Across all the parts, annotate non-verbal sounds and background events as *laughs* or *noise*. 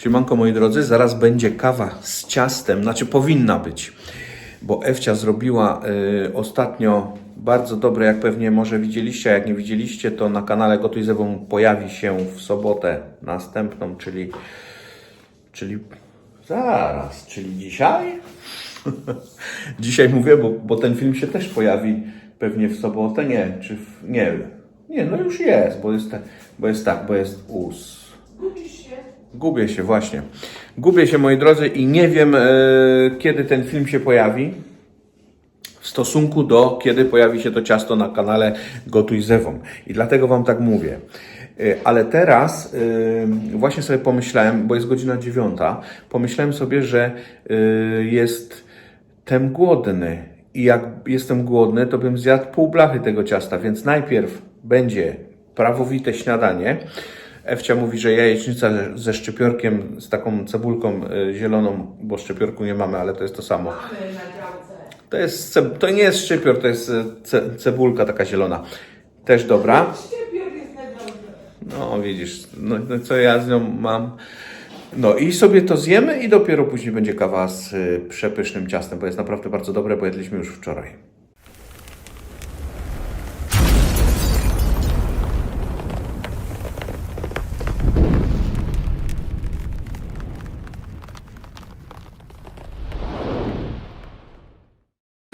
Siemanko moi drodzy, zaraz będzie kawa z ciastem, znaczy powinna być, bo Ewcia zrobiła y, ostatnio bardzo dobre, jak pewnie może widzieliście, a jak nie widzieliście, to na kanale Gotuj ze Wą pojawi się w sobotę następną, czyli, czyli zaraz, czyli dzisiaj? *laughs* dzisiaj mówię, bo, bo ten film się też pojawi pewnie w sobotę, nie, czy w, nie, nie, no już jest, bo jest, bo jest tak, bo jest ós. Gubię się właśnie. Gubię się, moi drodzy, i nie wiem, e, kiedy ten film się pojawi. W stosunku do kiedy pojawi się to ciasto na kanale Gotuj z Ewą. I dlatego Wam tak mówię. E, Ale teraz e, właśnie sobie pomyślałem, bo jest godzina dziewiąta, pomyślałem sobie, że e, jest tem głodny. I jak jestem głodny, to bym zjadł pół blachy tego ciasta, więc najpierw będzie prawowite śniadanie. Ewcia mówi, że jajecznica ze- szczypiorkiem, z taką cebulką y, zieloną, bo szczypiorku nie mamy, ale to jest to samo. To, jest, to nie jest szczypior, to jest y, ce, cebulka taka zielona. Też dobra. No widzisz, no, no co ja z nią mam. No i sobie to zjemy i dopiero później będzie kawa z y, przepysznym ciastem, bo jest naprawdę bardzo dobre, bo jedliśmy już wczoraj.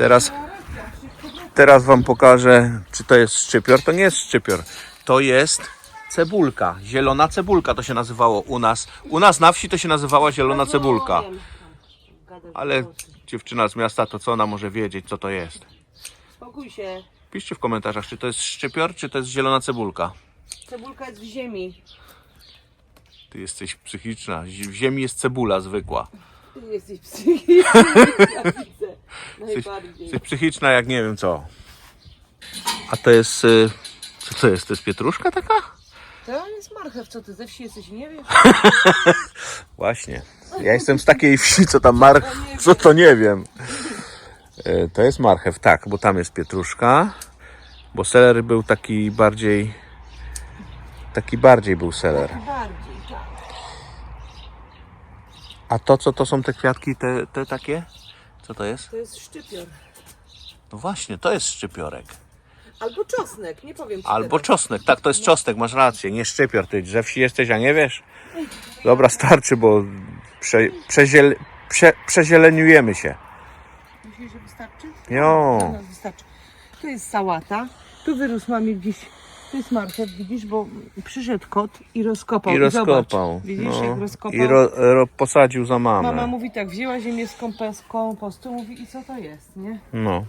Teraz, teraz Wam pokażę, czy to jest szczypior. To nie jest szczypior, to jest cebulka. Zielona cebulka to się nazywało u nas. U nas na wsi to się nazywała zielona cebulka. Ale dziewczyna z miasta, to co ona może wiedzieć, co to jest? Spokój się. Piszcie w komentarzach, czy to jest szczypior, czy to jest zielona cebulka. Cebulka jest w ziemi. Ty jesteś psychiczna. W ziemi jest cebula zwykła. Ty jesteś psychiczny. Jesteś, jesteś psychiczna jak nie wiem co. A to jest... y, Co to jest? To jest pietruszka taka? To jest marchew, co ty ze wsi jesteś, nie wiesz? *laughs* Właśnie. Ja jestem z takiej wsi, co tam mar... Co to nie wiem. E, To jest marchew, tak, bo tam jest pietruszka. Bo seler był taki bardziej... Taki bardziej był seler. Bardziej, tak. A to co to są te kwiatki, te, te takie? Co to jest? To jest szczypior. No właśnie, to jest szczypiorek. Albo czosnek, nie powiem ci Albo teraz. czosnek, tak, to jest czosnek, masz rację, nie szczypior, ty ze wsi jesteś, a nie wiesz? Dobra, starczy, bo prze, przeziel, prze, przezieleniujemy się. Myślisz, że wystarczy? Jo. Nas wystarczy. Tu jest sałata. Tu wyrósł mamy gdzieś. Tu jest marchew, widzisz, bo przyszedł kot i rozkopał. I rozkopał. Zobacz, widzisz, no. jak rozkopał. I ro, ro, posadził za mamę. Mama mówi tak, wzięła ziemię z kompostu, mówi i co to jest, nie? No.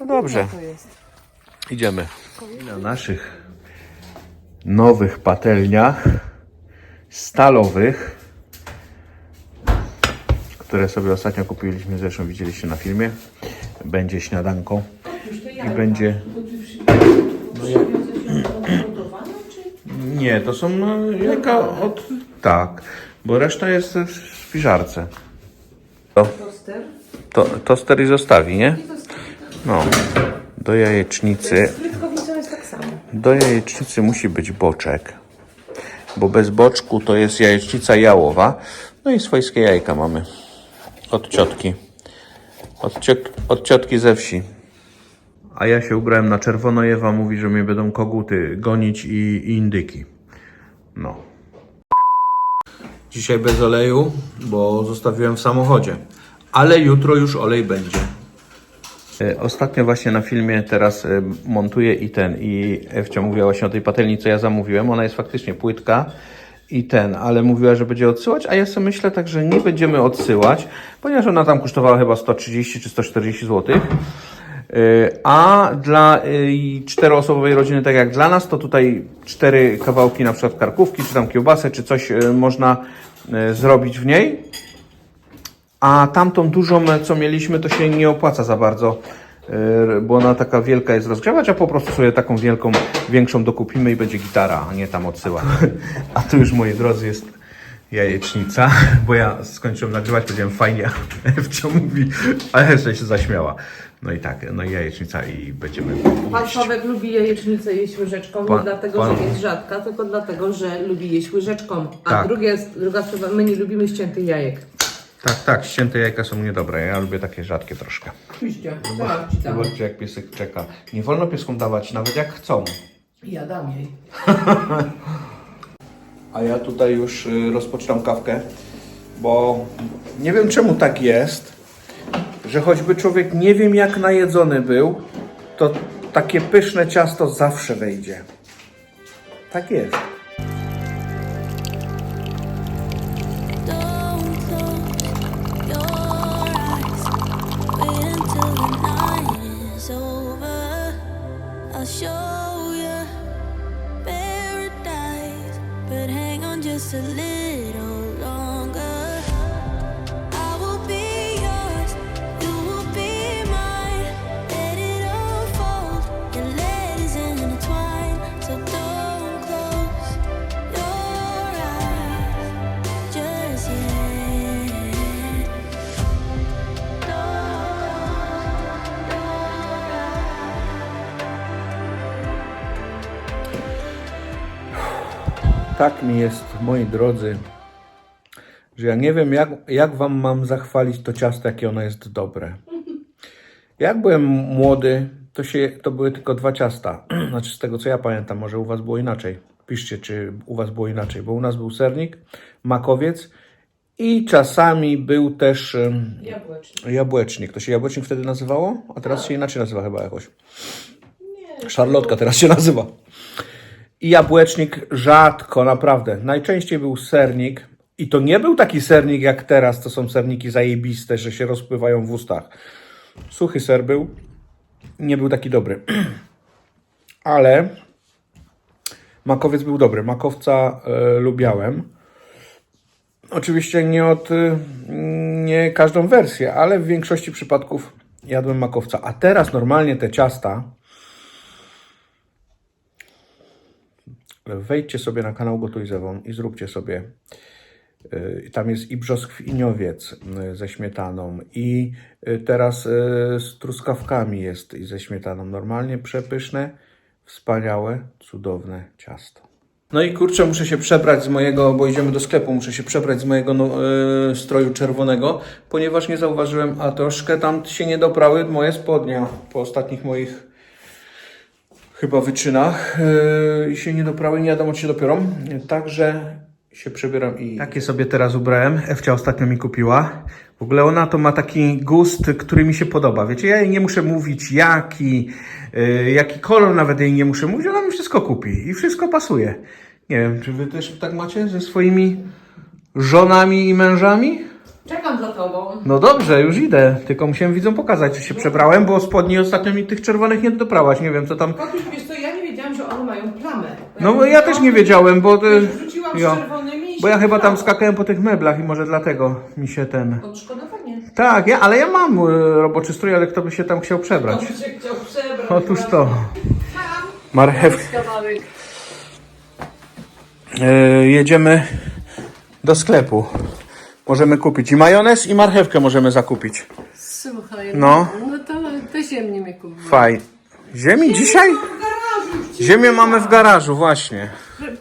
No dobrze, to jest? idziemy. Na naszych nowych patelniach stalowych, które sobie ostatnio kupiliśmy, zresztą widzieliście na filmie, będzie śniadanko i będzie... Nie, to są e, jajka od... Tak, bo reszta jest w spiżarce. To, Toster. to, toster i zostawi, nie? No, do jajecznicy, Frytkownicą jest tak samo. do jajecznicy musi być boczek, bo bez boczku to jest jajecznica jałowa. No i swojskie jajka mamy od ciotki, od, ciot, od ciotki ze wsi. A ja się ubrałem na czerwono, Ewa mówi, że mnie będą koguty gonić i, i indyki. No. Dzisiaj bez oleju, bo zostawiłem w samochodzie. Ale jutro już olej będzie. E, Ostatnio właśnie na filmie teraz e, montuję i ten, i Ewcia mówiła właśnie o tej patelni, co ja zamówiłem. Ona jest faktycznie płytka i ten, ale mówiła, że będzie odsyłać, a ja sobie myślę tak, że nie będziemy odsyłać, ponieważ ona tam kosztowała chyba 130 czy 140 zł. A dla y, czteroosobowej rodziny, tak jak dla nas, to tutaj cztery kawałki na przykład karkówki, czy tam kiełbasę, czy coś y, można y, zrobić w niej. A tamtą dużą, co mieliśmy, to się nie opłaca za bardzo, bo ona taka wielka jest rozgrzewać, a po prostu sobie taką wielką, większą dokupimy i będzie gitara, a nie tam odsyła. *laughs* A tu już, moi drodzy, jest jajecznica, bo ja skończyłem nagrywać, powiedziałem fajnie, *laughs* a Ewcia mówi, ale jeszcze się zaśmiała. No i tak, no i jajecznica i będziemy Pan jeść. Sławek lubi jajecznicę jeść łyżeczką, nie Pan- dlatego, pan- że jest rzadka, tylko dlatego, że lubi jeść łyżeczką. A Tak. drugie, druga sprawa, my nie lubimy ściętych jajek. Tak, tak, ścięte jajka są niedobre, ja lubię takie rzadkie troszkę. Oczywiście, tak ci. Zobaczcie jak piesek czeka. Nie wolno pieskom dawać, nawet jak chcą. Ja dam jej. *laughs* A ja tutaj już y, rozpoczynam kawkę, bo nie wiem czemu tak jest, że choćby człowiek nie wiem jak najedzony był, to takie pyszne ciasto zawsze wejdzie. Tak jest. Close your Tak mi jest, moi drodzy, że ja nie wiem, jak, jak wam mam zachwalić to ciasto, jakie ono jest dobre. Jak byłem młody, to, się, to były tylko dwa ciasta. *clears throat* Znaczy, z tego co ja pamiętam, może u was było inaczej. Piszcie, czy u was było inaczej, bo u nas był sernik, makowiec i czasami był też em, Jabłeczny. jabłecznik. To się jabłecznik wtedy nazywało? A teraz się inaczej nazywa chyba jakoś. Szarlotka teraz się nazywa. I jabłecznik rzadko, naprawdę. Najczęściej był sernik. I to nie był taki sernik jak teraz, to są serniki zajebiste, że się rozpływają w ustach. Suchy ser był. Nie był taki dobry. *clears throat* Ale makowiec był dobry. Makowca e, lubiałem. Oczywiście nie od y, nie każdą wersję, ale w większości przypadków jadłem makowca. A teraz normalnie te ciasta wejdźcie sobie na kanał Gotuj Zewon i zróbcie sobie. y, Tam jest i brzoskwiniowiec y, ze śmietaną i y, teraz y, z truskawkami jest i ze śmietaną. Normalnie przepyszne, wspaniałe, cudowne ciasto. No i kurczę, muszę się przebrać z mojego, bo idziemy do sklepu, muszę się przebrać z mojego no, e, stroju czerwonego, ponieważ nie zauważyłem, a troszkę tam się nie doprały moje spodnie po ostatnich moich chyba wyczynach e, i się nie doprały, nie wiadomo czy się dopiorą. Także się przebieram i... Takie sobie teraz ubrałem. Ewcia ostatnio mi kupiła. W ogóle ona to ma taki gust, który mi się podoba. Wiecie, ja jej nie muszę mówić jaki, e, jaki kolor nawet jej nie muszę mówić, ona mi wszystko kupi i wszystko pasuje. Nie wiem, czy wy też tak macie ze swoimi żonami i mężami? Za tobą. No dobrze, już idę. Tylko musiałem widzom pokazać, że się przebrałem, bo spodni ostatnio mi tych czerwonych nie doprałaś. Nie wiem, co tam. Kotuś, wiesz co, ja nie wiedziałam, że one mają plamę. No bo ja też nie wiedziałem, bo. Wiesz, Wrzuciłam Jo. z czerwonymi i Bo ja się chyba tam skakałem po tych meblach i może dlatego mi się ten. Odszkodowanie. Tak, ja, ale ja mam y, roboczy strój, ale kto by się tam chciał przebrać? Kto by się chciał przebrać? Otóż to. Marchew. Kawałek. Y, jedziemy do sklepu. Możemy kupić i majonez, i marchewkę możemy zakupić. Słuchaj, No. no to, to ziemnie mnie kupił. Faj. Ziemi dzisiaj? Ziemię mamy w garażu, właśnie.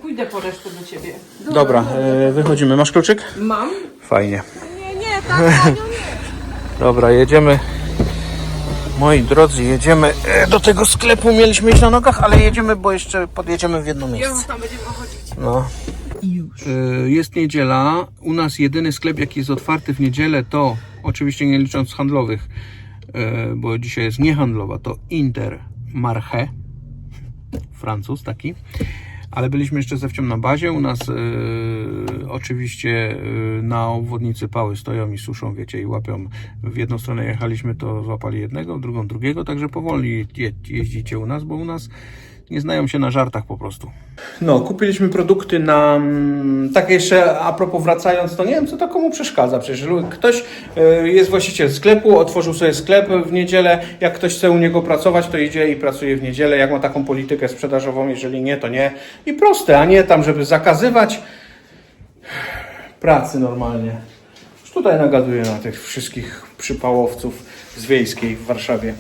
Pójdę po resztę do ciebie. Dobra, y, wychodzimy. Masz kluczyk? Mam? Fajnie. Nie, nie, tak, Aniu, nie. *laughs* Dobra, jedziemy. Moi drodzy, jedziemy e, do tego sklepu. Mieliśmy iść na nogach, ale jedziemy, bo jeszcze podjedziemy w jedno miejsce. Tam będziemy chodzić. No. Jest niedziela. U nas jedyny sklep, jaki jest otwarty w niedzielę, to oczywiście nie licząc handlowych, e, bo dzisiaj jest niehandlowa, to Intermarché. Francuz taki. Ale byliśmy jeszcze ze wcią na bazie. U nas e, oczywiście na obwodnicy pały stoją i suszą, wiecie, i łapią. W jedną stronę jechaliśmy, to złapali jednego, w drugą drugiego, także powoli je, jeździcie u nas, bo u nas nie znają się na żartach po prostu. No, kupiliśmy produkty na. mm, Tak jeszcze a propos wracając, to nie wiem, co to komu przeszkadza. Przecież ktoś e, jest właściciel sklepu, otworzył sobie sklep w niedzielę. Jak ktoś chce u niego pracować, to idzie i pracuje w niedzielę. Jak ma taką politykę sprzedażową, jeżeli nie, to nie. I proste, a nie tam, żeby zakazywać. pracy normalnie. Już tutaj nagaduję na tych wszystkich przypałowców z wiejskiej w Warszawie.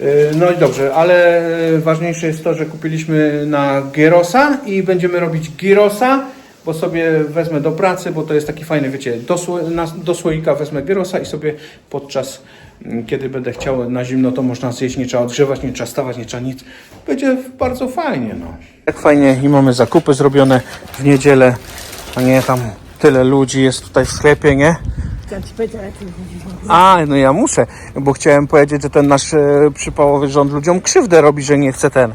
Yy, No i dobrze, ale ważniejsze jest to, że kupiliśmy na Gyrosa i będziemy robić Gyrosa, bo sobie wezmę do pracy, bo to jest taki fajny, wiecie, do, do słoika wezmę Gyrosa i sobie podczas, mm, kiedy będę chciał na zimno, to można zjeść, nie trzeba odgrzewać, nie trzeba stawać, nie trzeba nic. Będzie bardzo fajnie, no. Jak fajnie i mamy zakupy zrobione w niedzielę, a nie tam tyle ludzi jest tutaj w sklepie, nie? A, no ja muszę, bo chciałem powiedzieć, że ten nasz e, przypałowy rząd ludziom krzywdę robi, że nie chce ten,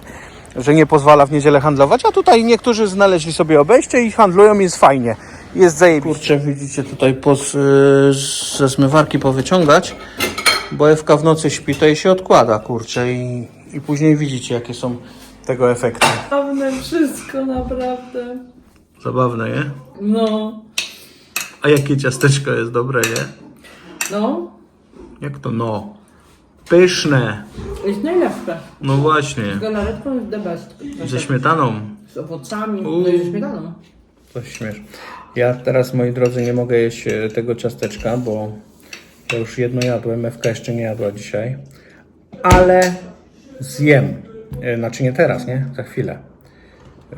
że nie pozwala w niedzielę handlować, a tutaj niektórzy znaleźli sobie obejście i handlują, jest fajnie. Jest zajebiście. Kurczę, widzicie tutaj poz, e, ze zmywarki powyciągać, bo Ewka w nocy śpi, to jej się odkłada, kurczę, i, i później widzicie, jakie są tego efekty. Zabawne wszystko, naprawdę. Zabawne, nie? No. A jakie ciasteczko jest dobre, nie? No. Jak to no? Pyszne. Jest najlepsze. No właśnie. Z galaretką jest the best. Ze śmietaną. Z owocami, Uuu. no i ze śmietaną. Coś śmiesz. Ja teraz, moi drodzy, nie mogę jeść e, tego ciasteczka, bo ja już jedno jadłem, Ewka jeszcze nie jadła dzisiaj. Ale zjem. E, Znaczy nie teraz, nie? Za chwilę. E,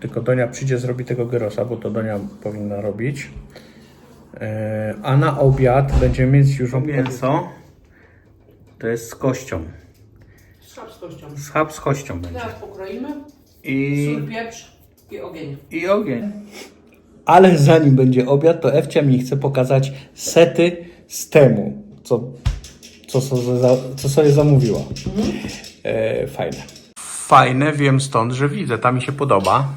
Tylko Donia przyjdzie, zrobi tego gyrosa, bo to Donia powinna robić. E, A na obiad będziemy mieć już mięso. To jest z kością. Schab z kością. Schab z kością będzie. Teraz pokroimy. I... Sól, pieprz i ogień. i ogień. Ale zanim będzie obiad, to Ewcia mi chce pokazać sety z temu, co, co, sobie, za, co sobie zamówiła. E, fajne. Fajne, wiem stąd, że widzę, ta mi się podoba.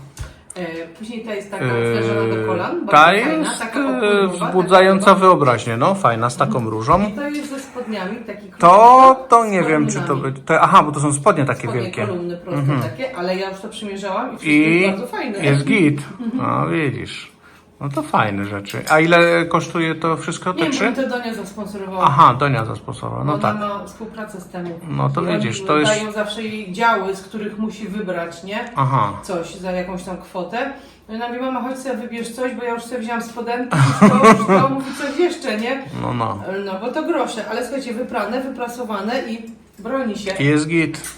Później ta jest taka otworzona do kolan. bardzo Ta fajna, jest taka e, opływowa, wzbudzająca taka wyobraźnię, no fajna, z taką różą. I to jest ze spodniami, taki To, to nie wiem, czy to będzie. To, aha, bo to są spodnie takie Spodnie, wielkie. Mhm. kolumny proste takie, ale ja już to przymierzałam i wszystko I jest bardzo fajne. jest git. No widzisz. No to fajne rzeczy. A ile kosztuje to wszystko, te Nie, trzy? bo to Donia zasponsorowała. Aha, Donia zasponsorowała, no Ona tak. ma współpracę z temu. No to I oni widzisz, to jest- dają zawsze jej działy, z których musi wybrać, nie? Aha. Coś za jakąś tam kwotę. No i ona mówi, mama, chodź sobie wybierz coś, bo ja już sobie wziąłam spodenki, to, już to, mówi coś jeszcze, nie? No, no. No, bo to grosze, ale słuchajcie, wyprane, wyprasowane i broni się. I Jest git.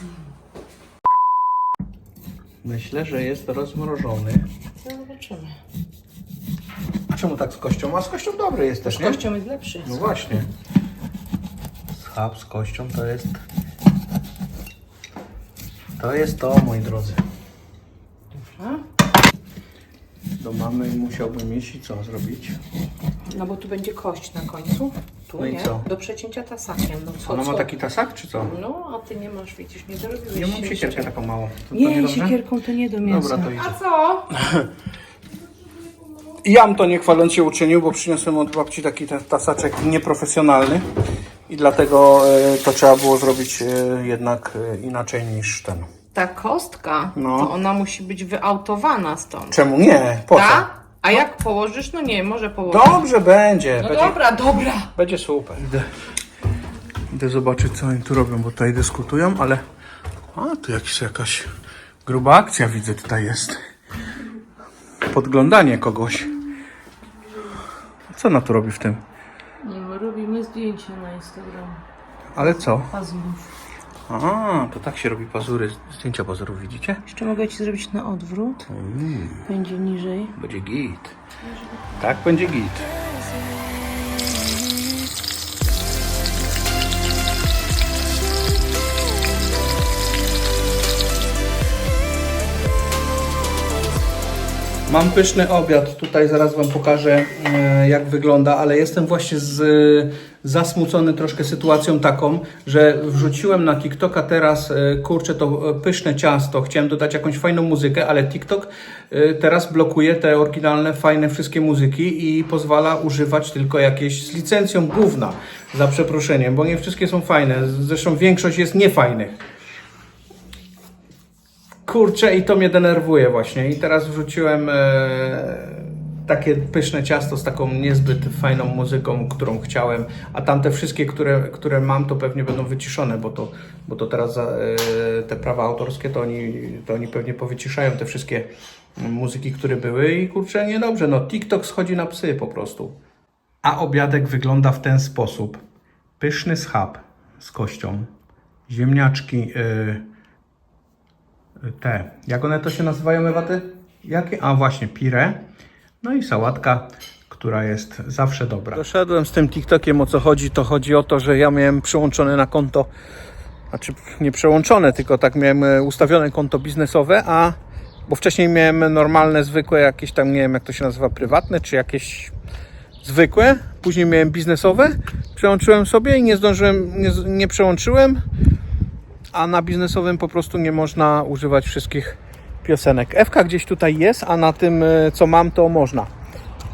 Myślę, że jest rozmrożony. No, zobaczymy. A czemu tak z kością? A z kością dobry jest też, Z nie? kością jest lepszy. No właśnie. Schab z kością to jest... To jest to, moi drodzy. A? Do mamy musiałbym iść i co zrobić? No bo tu będzie kość na końcu. Tu, No i nie? co? Do przecięcia tasakiem. No, co, Ona ma co? taki tasak, czy co? No, a ty nie masz, widzisz, nie dorobiłeś Ja mam się siekierkę jeszcze. taką małą. To, to Nie, niedobrze? siekierką to nie do mięsa. Dobra, to idzie. A co? *laughs* Jam to nie chwaląc się uczynił, bo przyniosłem od babci taki ta- tasaczek nieprofesjonalny i dlatego e, to trzeba było zrobić e, jednak e, inaczej niż ten. Ta kostka, No. to ona musi być wyautowana stąd. Czemu nie? Po co? Ta? A jak położysz? No nie, może położyć. Dobrze będzie. No będzie, dobra, dobra. będzie super. Idę, idę zobaczyć co oni tu robią, bo tutaj dyskutują, ale a tu jakiś, jakaś gruba akcja widzę tutaj jest. Podglądanie kogoś. Co ona tu robi w tym? No, robimy zdjęcie na Instagram. Ale co? Pazurów. A, to tak się robi pazury, zdjęcia pazurów, widzicie? Jeszcze mogę Ci zrobić na odwrót. Będzie niżej. Będzie git. Tak, będzie git. Mam pyszny obiad. Tutaj zaraz Wam pokażę, e, jak wygląda, ale jestem właśnie z, zasmucony troszkę sytuacją taką, że wrzuciłem na TikToka teraz, e, kurczę, to e, pyszne ciasto. Chciałem dodać jakąś fajną muzykę, ale TikTok teraz blokuje te oryginalne, fajne wszystkie muzyki i pozwala używać tylko jakieś z licencją gówna, za przeproszeniem, bo nie wszystkie są fajne. Zresztą większość jest niefajnych. Kurczę, i to mnie denerwuje właśnie. I teraz wrzuciłem e, takie pyszne ciasto z taką niezbyt fajną muzyką, którą chciałem, a tamte wszystkie, które, które mam, to pewnie będą wyciszone, bo to, bo to teraz e, te prawa autorskie, to oni, to oni pewnie powyciszają te wszystkie muzyki, które były i kurczę, niedobrze, no TikTok schodzi na psy po prostu. A obiadek wygląda w ten sposób. Pyszny schab z kością, ziemniaczki, yy, te, jak one to się nazywają, Ewaty? Jakie? A właśnie, pire. No i sałatka, która jest zawsze dobra. Doszedłem z tym TikTokiem, o co chodzi. To chodzi o to, że ja miałem przyłączone na konto, znaczy nie przełączone, tylko tak miałem e, ustawione konto biznesowe, a bo wcześniej miałem normalne, zwykłe, jakieś tam, nie wiem jak to się nazywa, prywatne, czy jakieś zwykłe. Później miałem biznesowe, przełączyłem sobie i nie zdążyłem, nie, nie przełączyłem a na biznesowym po prostu nie można używać wszystkich piosenek. Ewka gdzieś tutaj jest, a na tym, e, co mam, to można.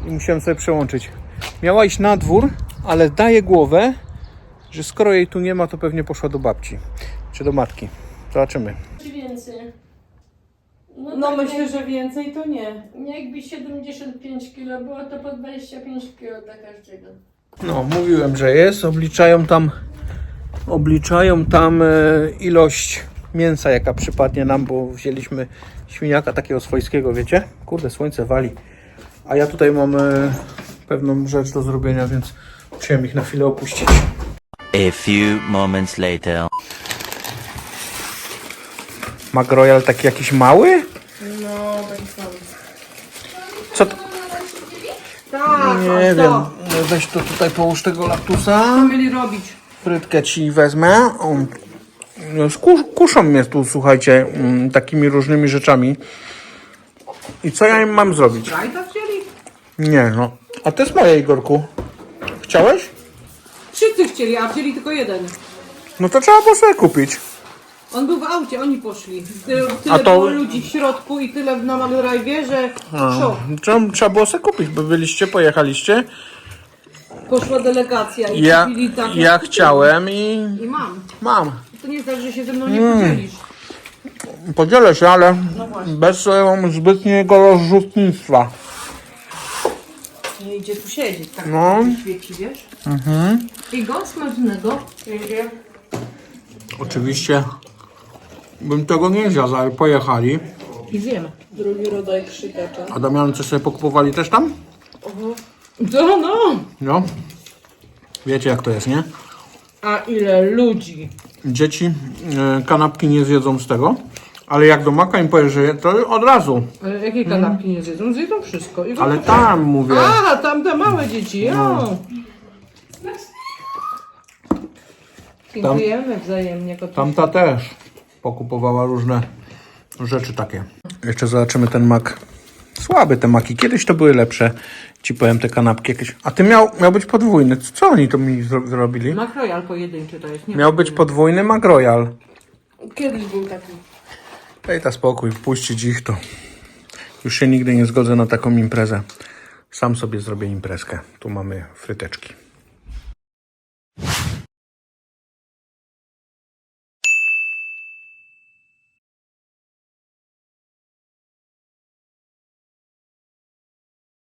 I musiałem sobie przełączyć. Miała iść na dwór, ale daje głowę, że skoro jej tu nie ma, to pewnie poszła do babci czy do matki. Zobaczymy. czy więcej? No, No tak myślę, że więcej to nie. jak, jakby 75 kg było, to po 25 kg dla każdego. No, mówiłem, że jest. Obliczają tam, obliczają tam e, ilość mięsa, jaka przypadnie nam, bo wzięliśmy świniaka takiego swojskiego, wiecie? Kurde, słońce wali. A ja tutaj mam e, pewną rzecz do zrobienia, więc musiałem ich na chwilę opuścić. A few moments later. Mac Royal taki jakiś mały? No, tak. Co to? Tak, Nie wiem. Weź to tutaj połóż tego laktusa. Co mieli robić? Frytkę ci wezmę. No, skus- Kuszą mnie tu, słuchajcie, mm, takimi różnymi rzeczami. I co ja im mam zrobić? Nie, no. A to jest moje, Igorku. Chciałeś? Wszyscy chcieli, a wzięli tylko jeden. No to trzeba było sobie kupić. On był w aucie, oni poszli. Tyle, tyle A to- było ludzi w środku i tyle na Malorajwie, że szok. Trzeba, trzeba było sobie kupić, bo byliście, pojechaliście. Poszła delegacja i Ja, kupili tak. ja chciałem i I mam. mam. To nie znaczy, że się ze mną nie Mm. podzielisz. Podzielę się, ale bez e, zbytniego rozrzutnictwa. Nie idzie tu siedzieć, tak No. świeci, wiesz? Mhm. I go smażonego. Jedzie. Oczywiście bym tego nie zjadł, ale pojechali. I zjemy. Drugi rodzaj krzykacza. A Damian coś sobie pokupowali też tam? No, no. No. Wiecie jak to jest, nie? A ile ludzi. Dzieci e, kanapki nie zjedzą z tego, ale jak do maka im powiesz, że je, to od razu. Ale jakie kanapki nie zjedzą? Zjedzą wszystko. I Ale tam mówię. A, tam te małe dzieci, jo. Dziękujemy wzajemnie. kotusiu. Tamta też pokupowała różne rzeczy takie. Jeszcze zobaczymy ten mak. Słabe te maki. Kiedyś to były lepsze. Ci powiem te kanapki jakieś. A ty miał, miał być podwójny. Co oni to mi zro- zrobili? Mac Royal pojedynczy to jest. Nie Miał być podwójny Mac Royal. Kiedyś był taki. Daj ta spokój, puścić ich to. Już się nigdy nie zgodzę na taką imprezę. Sam sobie zrobię imprezkę. Tu mamy fryteczki.